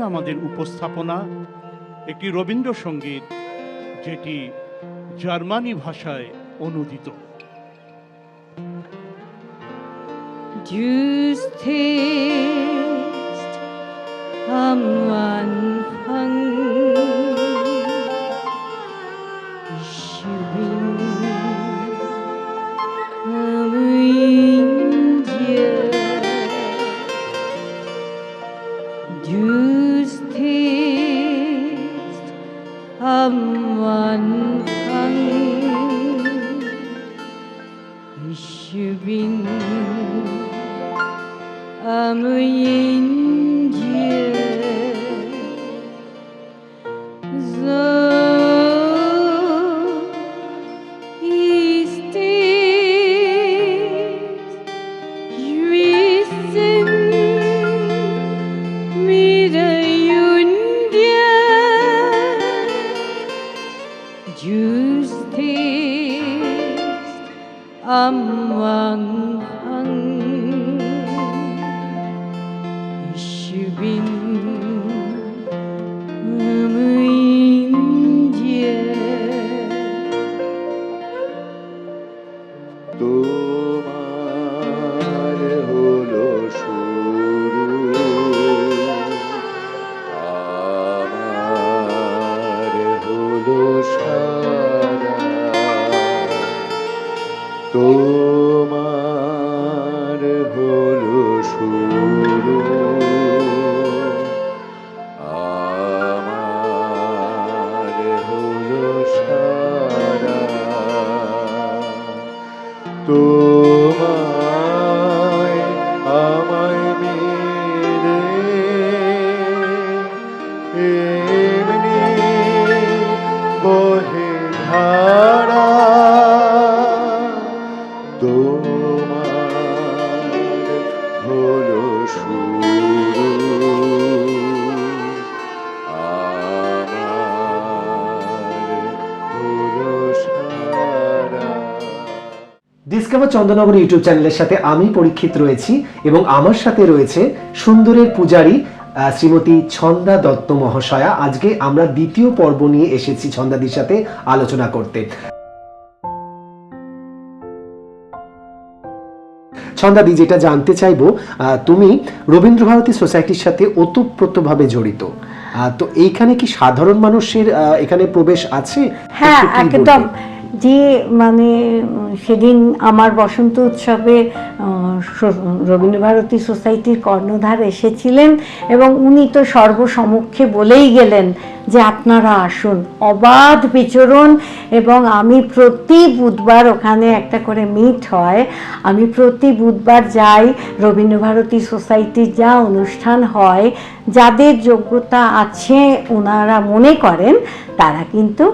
আমাদের উপস্থাপনা একটি রবীন্দ্রসঙ্গীত যেটি জার্মানি ভাষায় অনুদিত am Anfang. Justice taste among hung. Shubin তোমার ডিসকভার চন্দ্রনগর ইউটিউব চ্যানেলের সাথে আমি পরীক্ষিত রয়েছি এবং আমার সাথে রয়েছে সুন্দরের পূজারী শ্রীমতী ছন্দা দত্ত মহাশয়া। আজকে আমরা দ্বিতীয় পর্ব নিয়ে এসেছি ছন্দাদির সাথে আলোচনা করতে। ছন্দাদি যেটা জানতে চাইব আহ, তুমি রবীন্দ্রভারতী সোসাইটির সাথে ওতপ্রোতভাবে জড়িত। আহ, তো এইখানে কি সাধারণ মানুষের এখানে প্রবেশ আছে? হ্যাঁ একদম? যে মানে সেদিন আমার বসন্ত উৎসবে রবীন্দ্রভারতী সোসাইটির কর্ণধার এসেছিলেন এবং উনি তো সর্বসমক্ষে বলেই গেলেন যে আপনারা আসুন। অবাধ বিচরণ এবং আমি প্রতি বুধবার ওখানে একটা করে মিট হয়। আমি প্রতি বুধবার যাই, রবীন্দ্রভারতী সোসাইটির যা অনুষ্ঠান হয় যাদের যোগ্যতা আছে ওনারা মনে করেন তারা কিন্তু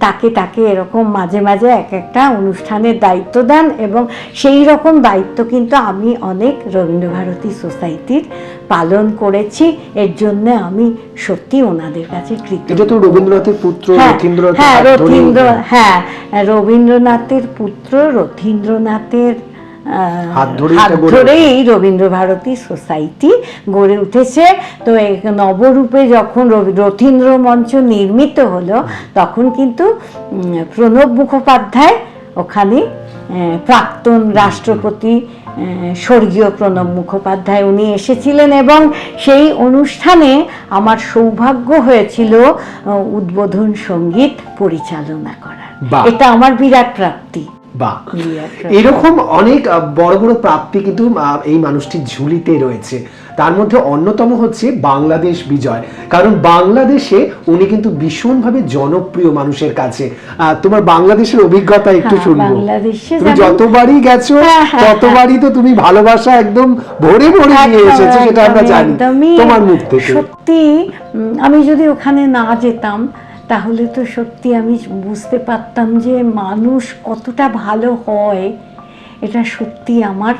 তাকে তাকে এরকম মাঝে মাঝে এক একটা অনুষ্ঠানের দায়িত্ব দেন এবং সেই রকম দায়িত্ব কিন্তু আমি অনেক রবীন্দ্রভারতী সোসাইটির পালন করেছি। এর জন্য আমি সত্যি ওনাদের কাছে কৃতজ্ঞ। এটা তো রবীন্দ্রনাথের পুত্র হ্যাঁ, হ্যাঁ রথীন্দ্র হ্যাঁ রবীন্দ্রনাথের পুত্র রথীন্দ্রনাথের হাত ধরেই রবীন্দ্রভারতী সোসাইটি গড়ে উঠেছে। তো নবরূপে যখন রথীন্দ্র মঞ্চ নির্মিত হলো তখন কিন্তু প্রণব মুখোপাধ্যায় ওখানে প্রাক্তন রাষ্ট্রপতি স্বর্গীয় প্রণব মুখোপাধ্যায় উনি এসেছিলেন এবং সেই অনুষ্ঠানে আমার সৌভাগ্য হয়েছিল উদ্বোধন সংগীত পরিচালনা করার। এটা আমার বিরাট প্রাপ্তি। বা। এরকম অনেক বড় বড় প্রাপ্তি কিন্তু এই মানুষটির ঝুলিতে রয়েছে। তার মধ্যে অন্যতম হচ্ছে বাংলাদেশ বিজয়। কারণ বাংলাদেশে উনি কিন্তু ভীষণভাবে জনপ্রিয় মানুষের কাছে। তোমার বাংলাদেশের অভিজ্ঞতা একটু হ্যাঁ, শুনব। তুমি যতবারই গেছো হ্যাঁ, হ্যাঁ, ততবারই তো তুমি ভালোবাসা একদম ভরে ভরে নিয়ে এসেছ সেটা আমরা জানি। তোমার মুখ থেকে। সত্যি আমি যদি ওখানে না যেতাম তাহলে তো সত্যি আমি বুঝতে পারতাম যে মানুষ কতটা ভালো হয়। এটা সত্যি আমার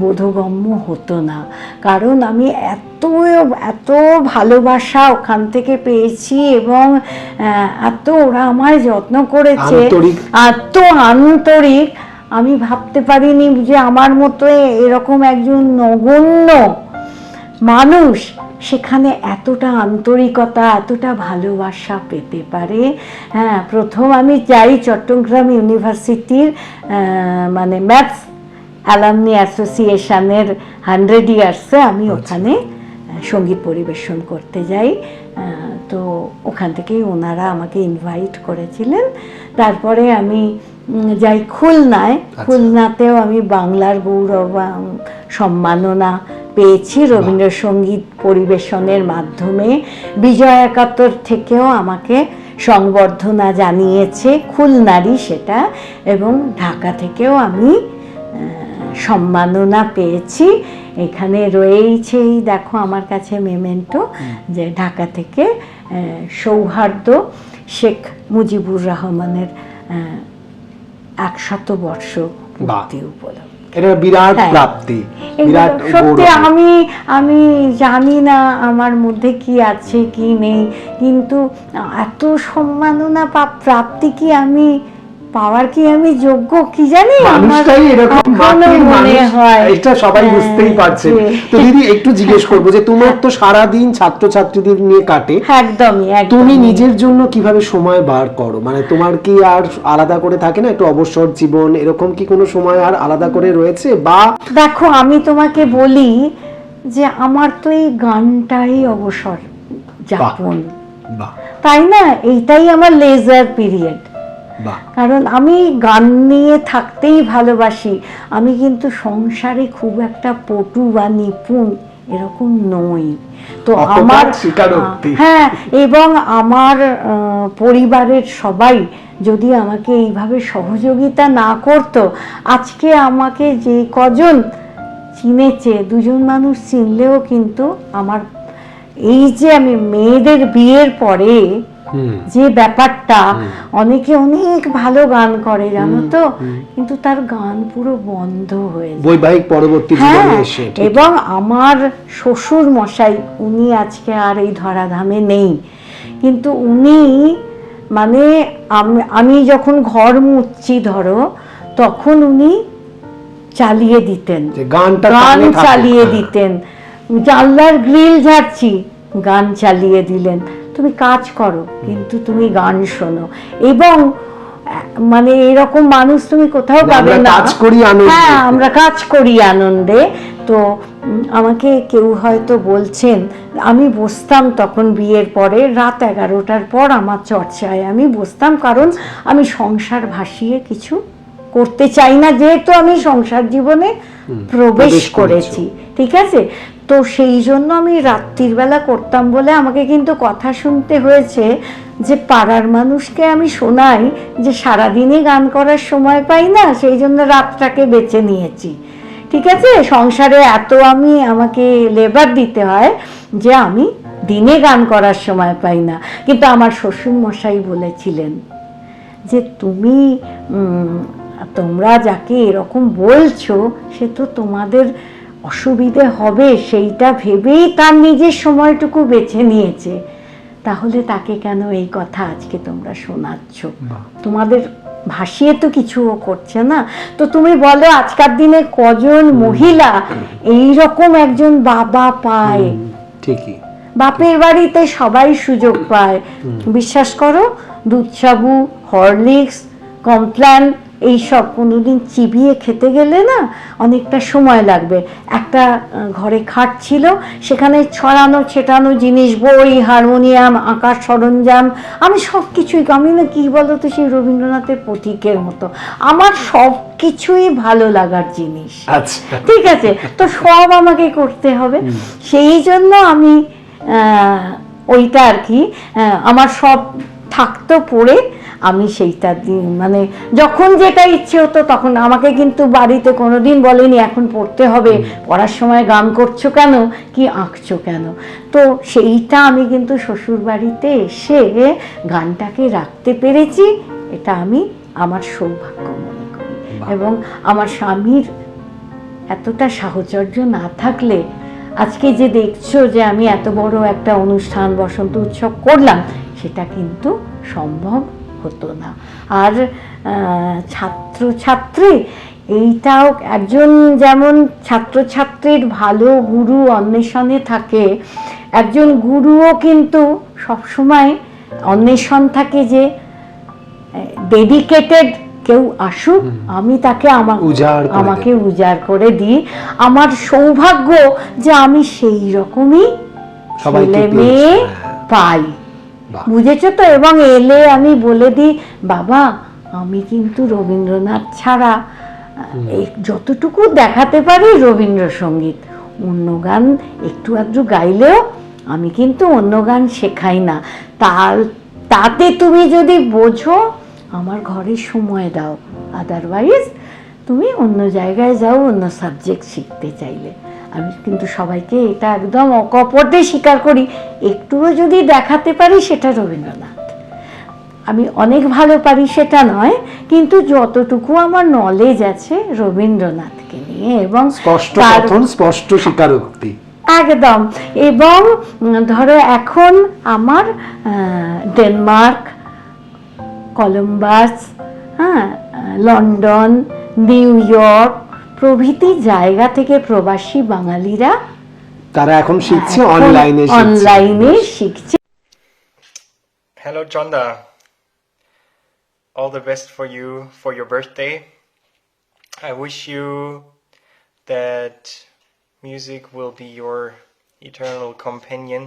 বোধগম্য হতো না। কারণ আমি এত এত ভালোবাসা ওখান থেকে পেয়েছি এবং এত ওরা আমায় যত্ন করেছে। এত আন্তরিক। আমি ভাবতে পারিনি যে আমার মতো এরকম একজন নগণ্য মানুষ সেখানে এতটা আন্তরিকতা এতটা ভালোবাসা পেতে পারে। হ্যাঁ প্রথম আমি যাই চট্টগ্রাম ইউনিভার্সিটির মানে ম্যাথস অ্যালামনি অ্যাসোসিয়েশনের হান্ড্রেড ইয়ার্সে আমি ওখানে সংগীত পরিবেশন করতে যাই। তো ওখান থেকেই ওনারা আমাকে ইনভাইট করেছিলেন। তারপরে আমি যাই খুলনায়। খুলনাতেও আমি বাংলার গৌরব সম্মাননা পেয়েছি রবীন্দ্রসঙ্গীত পরিবেশনের মাধ্যমে। বিজয় একাত্তর থেকেও আমাকে সংবর্ধনা জানিয়েছে খুলনারই সেটা এবং ঢাকা থেকেও আমি সম্মাননা পেয়েছি। এখানে রয়েছে এই দেখো আমার কাছে মেমেন্টো যে ঢাকা থেকে সৌহার্দ্য শেখ মুজিবুর রহমানের একশত বর্ষ পূর্তি উপলক্ষে। এটা বিরাট হ্যাঁ। প্রাপ্তি বিরাট সত্যি আমি আমি জানি না আমার মধ্যে কি আছে কি নেই কিন্তু এত সম্মাননা প্রাপ্তি কি আমি পাওয়ার কি আমি যোগ্য কি জানি? মানুষটাই এরকম মনে হয়। এটা সবাই হ্যাঁ, বুঝতেই পারছে। তো দিদি একটু জিজ্ঞেস করব যে তোমার তো সারা দিন ছাত্রছাত্রীদের নিয়ে কাটে। একদমই তুমি নিজের জন্য কীভাবে সময় বার করো? মানে তোমার কি আর আলাদা করে থাকে না? একটু অবসর জীবন এরকম কি কোনো সময় আর আলাদা করে রয়েছে? বা দেখো আমি তোমাকে বলি যে আমার তো এই গানটাই অবসর যাপন। বাহ। তাই না? এইটাই আমার লেজার পিরিয়ড কারণ আমি গান নিয়ে থাকতেই ভালোবাসি। আমি কিন্তু সংসারে খুব একটা পটু বা নিপুণ এরকম নই। তো আমার হ্যাঁ এবং আমার পরিবারের সবাই যদি আমাকে এইভাবে সহযোগিতা না করতো আজকে আমাকে যে কজন চিনেছে দুজন মানুষ চিনলেও কিন্তু আমার এই যে আমি মেয়েদের বিয়ের পরে যে ব্যাপারটা অনেকে অনেক ভালো গান করে জানো তো? কিন্তু তার গান পুরো বন্ধ হয়ে বৈবাহিক পরবর্তী হ্যাঁ। এবং আমার শ্বশুর মশাই উনি আজকে আর এই ধরাধামে নেই। কিন্তু উনি মানে আমি যখন ঘর মুচ্ছি ধরো তখন উনি চালিয়ে দিতেন। গান চালিয়ে হ্যাঁ। দিতেন। জানলার গ্রিল ঝাড়ছি গান চালিয়ে দিলেন। তুমি কাজ করো কিন্তু তুমি গান শোনো। এবং মানে এরকম মানুষ তুমি কোথাও পাবে না। কাজ করি আনন্দে। হ্যাঁ আমরা কাজ করি আনন্দে। তো আমাকে কেউ হয়তো বলছেন আমি বসতাম তখন বিয়ের পরে রাত এগারোটার পর আমার চর্চায় আমি বসতাম কারণ আমি সংসার ভাসিয়ে কিছু করতে চাই না যেহেতু আমি সংসার জীবনে প্রবেশ প্রবেশ করেছি। ঠিক আছে? তো সেই জন্য আমি রাত্রির বেলা করতাম বলে আমাকে কিন্তু কথা শুনতে হয়েছে যে পাড়ার মানুষকে আমি শোনাই যে সারাদিনই গান করার সময় পাই না, সেই জন্য রাতটাকে বেছে নিয়েছি। ঠিক আছে? সংসারে এত আমি আমাকে লেবার দিতে হয় যে আমি দিনে গান করার সময় পাই না। কিন্তু আমার শ্বশুর মশাই বলেছিলেন যে তুমি তোমরা যাকে এরকম বলছো, সে তো তোমাদের অসুবিধে হবে সেইটা ভেবেই তার নিজের সময়টুকু বেছে নিয়েছে। তাহলে তাকে কেন এই কথা আজকে তোমরা শোনাচ্ছ? তোমাদের ভাসিয়ে তো কিছুও করছে না। তো তুমি বলো আজকার দিনে কজন মহিলা এই রকম একজন বাবা পায়? ঠিকই। বাপের বাড়িতে সবাই সুযোগ পায়। বিশ্বাস করো দুধ সাবু হরলিক্স কমপ্ল্যান এইসব কোনোদিন চিবিয়ে খেতে গেলে না অনেকটা সময় লাগবে। একটা ঘরে খাট ছিল সেখানে ছড়ানো ছেটানো জিনিস বই হারমোনিয়াম আঁকার সরঞ্জাম আমি সব কিছুই আমি না কী বলো তো সেই রবীন্দ্রনাথের প্রতীকের মতো। আমার সব কিছুই ভালো লাগার জিনিস। আচ্ছা। ঠিক আছে? তো সব আমাকে করতে হবে। সেই জন্য আমি ওইটা আর কি আমার সব থাকতো পড়ে আমি সেইটা দিন মানে যখন যেটা ইচ্ছে হতো তখন আমাকে কিন্তু বাড়িতে কোনো দিন বলেনি এখন পড়তে হবে পড়ার সময় গান করছ কেন কি আঁকছো কেন? তো সেইটা আমি কিন্তু শ্বশুর বাড়িতে এসে গানটাকে রাখতে পেরেছি এটা আমি আমার সৌভাগ্য মনে করি। এবং আমার স্বামীর এতটা সাহচর্য না থাকলে আজকে যে দেখছ যে আমি এত বড় একটা অনুষ্ঠান বসন্ত উৎসব করলাম সেটা কিন্তু সম্ভব হতো না আর আহ, ছাত্রছাত্রী এইটাও একজন যেমন ছাত্রছাত্রীর ভালো গুরু অন্বেষণে থাকে একজন গুরুও কিন্তু সবসময় অন্বেষণ থাকে যে ডেডিকেটেড কেউ আসুক আমি তাকে আমার উজাড় আমাকে উজাড় করে দিই আমার সৌভাগ্য যে আমি সেই রকমই ছেলে মেয়ে হ্যাঁ। পাই। বুঝেছ তো? এবং এলে আমি বলে দিই বাবা আমি কিন্তু রবীন্দ্রনাথ ছাড়া যতটুকু দেখাতে পারি রবীন্দ্রসঙ্গীত অন্য গান একটু আধটু গাইলেও আমি কিন্তু অন্য গান শেখাই না। তার তাতে তুমি যদি বোঝো আমার ঘরে সময় দাও। আদারওয়াইজ তুমি অন্য জায়গায় যাও অন্য সাবজেক্ট শিখতে চাইলে। আমি কিন্তু সবাইকে এটা একদম অকপটে স্বীকার করি একটুও যদি দেখাতে পারি সেটা রবীন্দ্রনাথ। আমি অনেক ভালো পারি সেটা নয় কিন্তু যতটুকু আমার নলেজ আছে রবীন্দ্রনাথকে নিয়ে এবং স্পষ্ট কথন স্পষ্ট স্বীকারোক্তি। একদম এবং ধরো এখন আমার ডেনমার্ক কলম্বাস হ্যাঁ লন্ডন নিউ ইয়র্ক প্রভৃতি জায়গা থেকে প্রবাসী বাঙালিরা তারা এখন শিখছে অনলাইনে শিখছে অনলাইনে শিখছে Hello, Chanda. All the best for you for your birthday. I wish you that music will be your eternal companion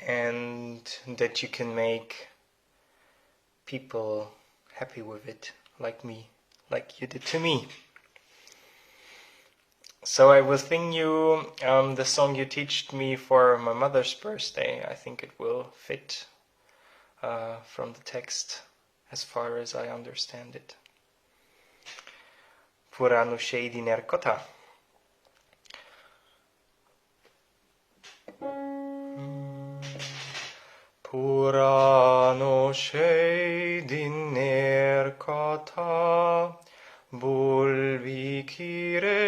and that you can make people happy with it, like me, like you did to me. So I will sing you um, the song you taught me for my mother's birthday. I think it will fit uh, from the text as far as I understand it. Puranu Shedi Nerkota. Purano sheidin erkata bulvikire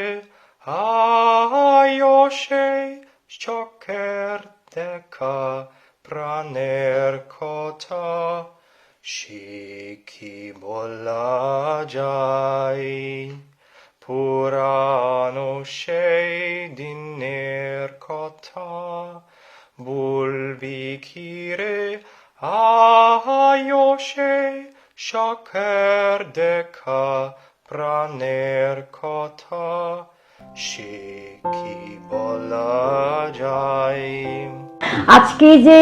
aioshei shokerdeka pranerkota shikibolajai purano sheidin erkata bulvikire প্রাণের কথা সে কি বলা যায় পুরানো সেই দিনের কথা বলবি কি রে আয় সেই শখের দেখা প্রাণের কথা সে কি বলা যায় আজকে যে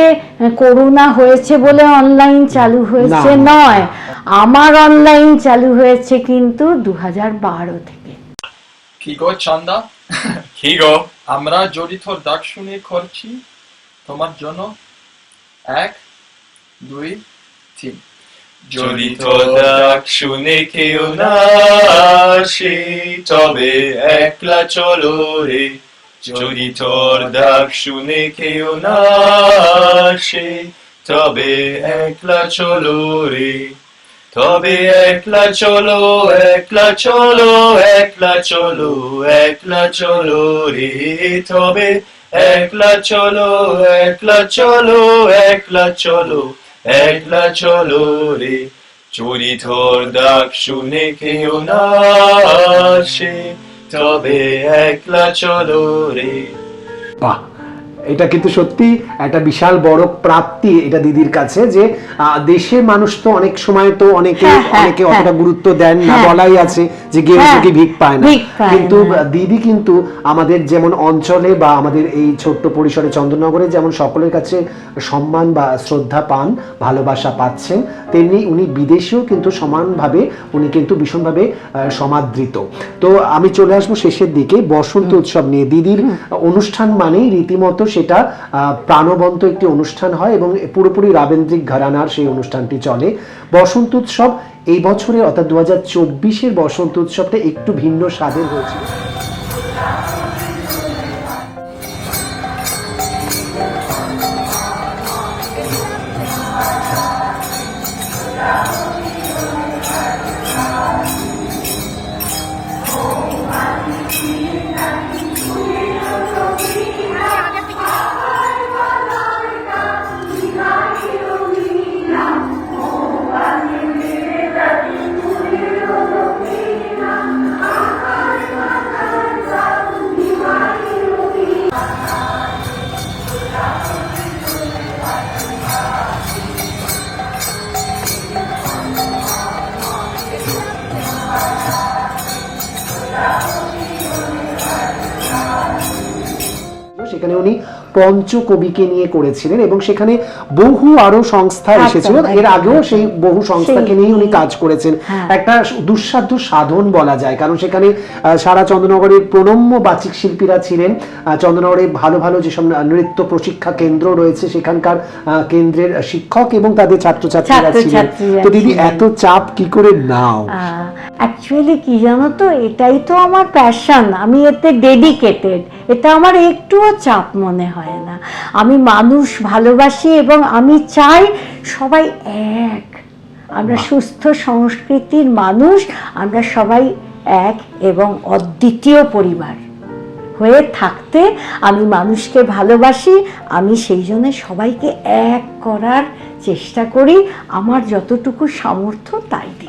করোনা হয়েছে বলে অনলাইন চালু হয়েছে নয় আমার অনলাইন চালু হয়েছে কিন্তু দু হাজার বারো থেকে। কি গো চন্দা? কি গো? আমরা জড়িত ডাক শুনে করছি তোমার জন্য এক দুই তিন। যদি তো ডাক শুনে কেউ না আসে তবে একলা চলো রে। যদি তোর ডাক শুনে কেউ না আসে তবে একলা চলো রে। তবে একলা চলো একলা চলো একলা চলো একলা চলো রে। তবে একলা চলো একলা চলো একলা চলো একলা চলো রে। চুরি, ধর ডাক শুনে কেউ না তবে একলা চলো রে। বাহ। এটা কিন্তু সত্যি একটা বিশাল বড় প্রাপ্তি এটা দিদির কাছে যে দেশের মানুষ তো অনেক সময় তো অনেকে হ্যাঁ, হ্যাঁ, অনেকে হ্যাঁ। অতটা গুরুত্ব দেন না বলাই আছে যে গেম থেকে ভিক পায় না। কিন্তু দিদি কিন্তু আমাদের যেমন অঞ্চলে বা আমাদের এই ছোট্ট পরিসরে চন্দননগরে যেমন সকলের কাছে সম্মান বা শ্রদ্ধা পান ভালোবাসা পাচ্ছেন তেমনি উনি বিদেশেও কিন্তু সমানভাবে উনি কিন্তু ভীষণভাবে আহ, সমাদৃত। তো আমি চলে আসব শেষের দিকে। বসন্ত উৎসব নিয়ে। দিদির অনুষ্ঠান মানেই রীতিমতো সেটা প্রাণবন্ত একটি অনুষ্ঠান হয় এবং পুরোপুরি রাবেন্দ্রিক ঘরানার সেই অনুষ্ঠানটি চলে। বসন্ত উৎসব এই বছরের অর্থাৎ দু হাজার চব্বিশের বসন্ত উৎসবটা একটু ভিন্ন স্বাদের হয়েছিল। সেখানে উনি পঞ্চকবিকে নিয়ে করেছিলেন এবং সেখানে বহু আরও সংস্থা এসেছিল। এর আগেও। সেই বহু সংস্থাকে নিয়ে উনি কাজ করেছেন। হ্যাঁ। একটা দুঃসাধ্য সাধন বলা যায় কারণ সেখানে সারা চন্দ্রনগরের প্রণম্য বাচিক শিল্পীরা ছিলেন। চন্দ্রনগরে ভালো ভালো যেসব নৃত্য প্রশিক্ষা কেন্দ্র রয়েছে সেখানকার কেন্দ্রের শিক্ষক এবং তাদের ছাত্রছাত্রীরা ছিলেন। তো দিদি এত চাপ কি করে নাও? অ্যাকচুয়ালি কি জানো তো এটাই তো আমার প্যাশন আমি এতে ডেডিকেটেড এটা আমার একটুও চাপ মনে হয় না। আমি মানুষ ভালোবাসি এবং আমি চাই সবাই এক। আমরা সুস্থ সংস্কৃতির মানুষ আমরা সবাই এক এবং অদ্বিতীয় পরিবার। হয়ে থাকতে আমি মানুষকে ভালোবাসি আমি সেই জন্য সবাইকে এক করার চেষ্টা করি আমার যতটুকু সামর্থ্য তাই দিয়ে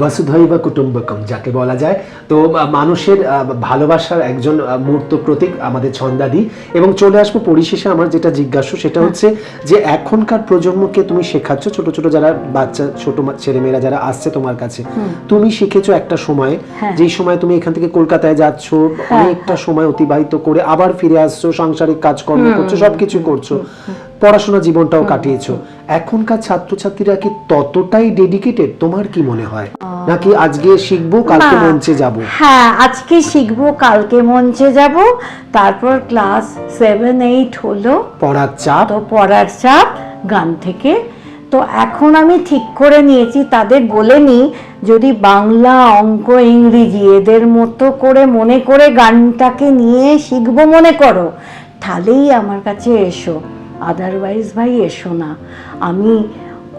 বসুধৈব কুটুম্বকম যাকে বলা যায় তো মানুষের ভালোবাসার একজন মূর্ত প্রতীক আমাদের ছন্দাদি এবং চলে আসব পরিশেষে আমার যেটা জিজ্ঞাসা সেটা হচ্ছে যে এখনকার প্রজন্মকে তুমি শেখাচ্ছ ছোট ছোট যারা বাচ্চা ছোট ছেলেমেয়েরা যারা আসছে তোমার কাছে। তুমি শিখেছো একটা সময় হ্যাঁ। যেই সময় তুমি এখান থেকে কলকাতায় যাচ্ছ অনেকটা সময় অতিবাহিত করে আবার ফিরে আসছো সাংসারিক কাজকর্ম করছ সবকিছু করছ। পড়াশোনা জীবনটাও কাটিয়েছো। এখনকার ছাত্রছাত্রীরা কি ততটাই ডেডিকেটেড তোমার কি মনে হয়? নাকি আজকে শিখব কালকে মঞ্চে যাব? হ্যাঁ আজকে শিখব কালকে মঞ্চে যাব। তারপর ক্লাস সেভেন এইট হলো। পড়ার চাপ? তো পড়ার চাপ গান থেকে। তো এখন আমি ঠিক করে নিয়েছি তাদের বলে নি যদি বাংলা অঙ্ক ইংরেজি এদের মতো করে মনে করে গানটাকে নিয়ে শিখব মনে করো তাহলেই আমার কাছে এসো। আদারওয়াইজ ভাই এসো না। আমি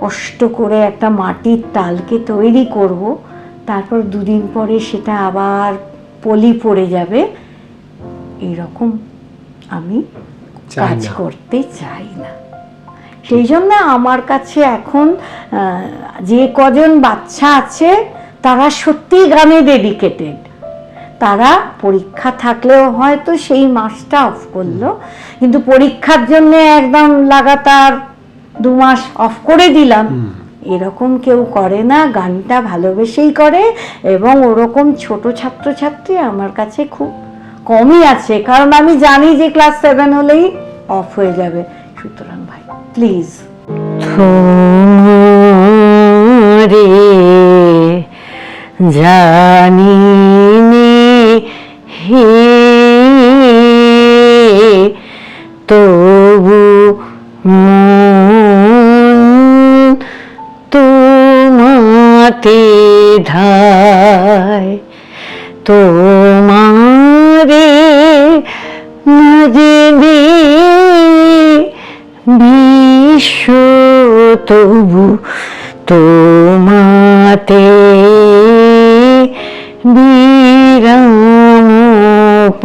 কষ্ট করে একটা মাটির তালকে তৈরি করব তারপর দুদিন পরে সেটা আবার পলি পড়ে যাবে। এরকম আমি কাজ করতে চাই না। সেই জন্য আমার কাছে এখন যে কজন বাচ্চা আছে তারা সত্যি গানে ডেডিকেটেড তারা পরীক্ষা থাকলেও হয়তো সেই মাসটা অফ করল। কিন্তু পরীক্ষার জন্য একদম লাগাতার দু মাস অফ করে দিলাম। এরকম কেউ করে না গানটা ভালোবেসেই করে এবং ওরকম ছোট ছাত্রছাত্রী আমার কাছে খুব কমই আছে। কারণ আমি জানি যে ক্লাস সেভেন হলেই অফ হয়ে যাবে। সুতরাং ভাই প্লিজ রে জানি হে তবু তোমাতে ধায় তোমারে জেনে বিশ্ব তবু তোমাতে বিরাম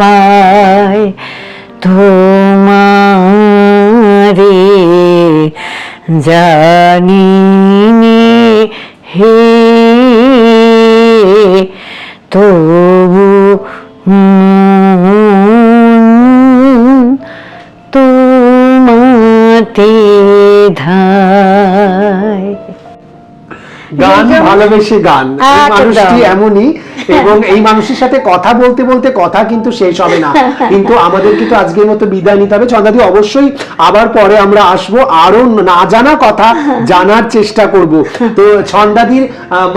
পায় তোমারে জানি হে। তবু তোমাতে ধায়। গান ভালোবেসে গান। এই মানুষটি এমনই এবং এই মানুষের সাথে কথা বলতে বলতে কথা কিন্তু শেষ হবে না। কিন্তু আমাদের কিন্তু আজকের মতো বিদায় নিতে হবে। চন্দাদি অবশ্যই আবার পরে আমরা আসব আরও না জানা কথা জানার চেষ্টা করব। তো ছন্দাদির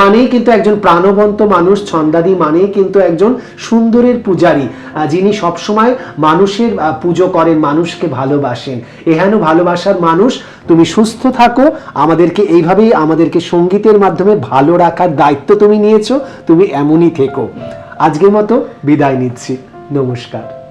মানেই কিন্তু একজন প্রাণবন্ত মানুষ। ছন্দাদি মানেই কিন্তু একজন সুন্দরের পূজারী যিনি সবসময় মানুষের পুজো করেন, মানুষকে ভালোবাসেন। এহেন ভালোবাসার মানুষ তুমি সুস্থ থাকো। আমাদেরকে এইভাবেই আমাদেরকে সঙ্গীতের মাধ্যমে ভালো রাখার দায়িত্ব তুমি নিয়েছো। তুমি এমনই থেকো। আজকের মতো বিদায় নিচ্ছি। নমস্কার।